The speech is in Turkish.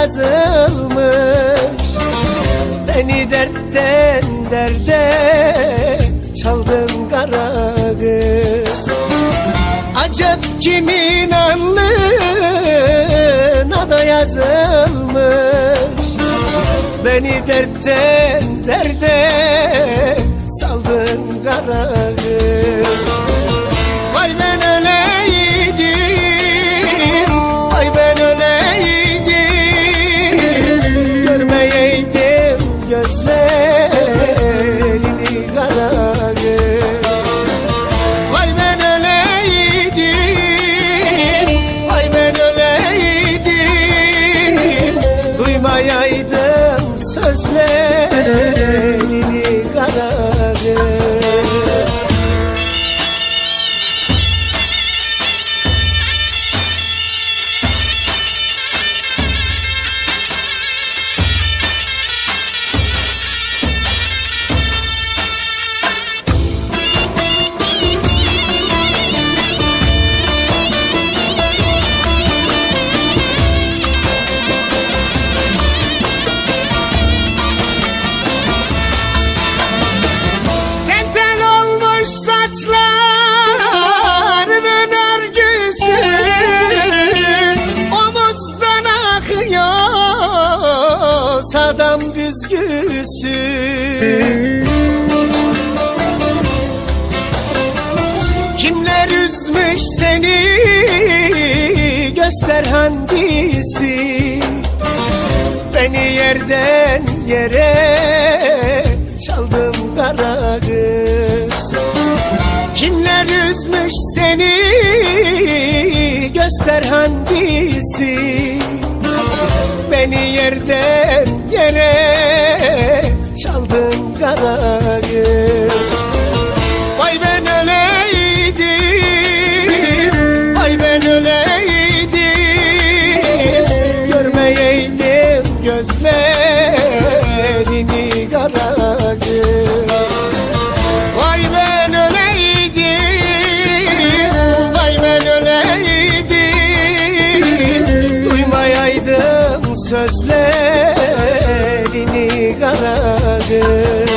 yazılmış. Beni dertten derde çaldın kara kız. Acep kimin alnına da yazılmış. Beni dertten derde sözlerini olmuş saçlar ve örgüsü Omuzdan akıyor sadam büzgüsü. Kimler üzmüş seni? Göster hangisi? Beni yerden yere Kimler üzmüş seni? Göster hangisi? Beni yerden yere sözlerini kara kız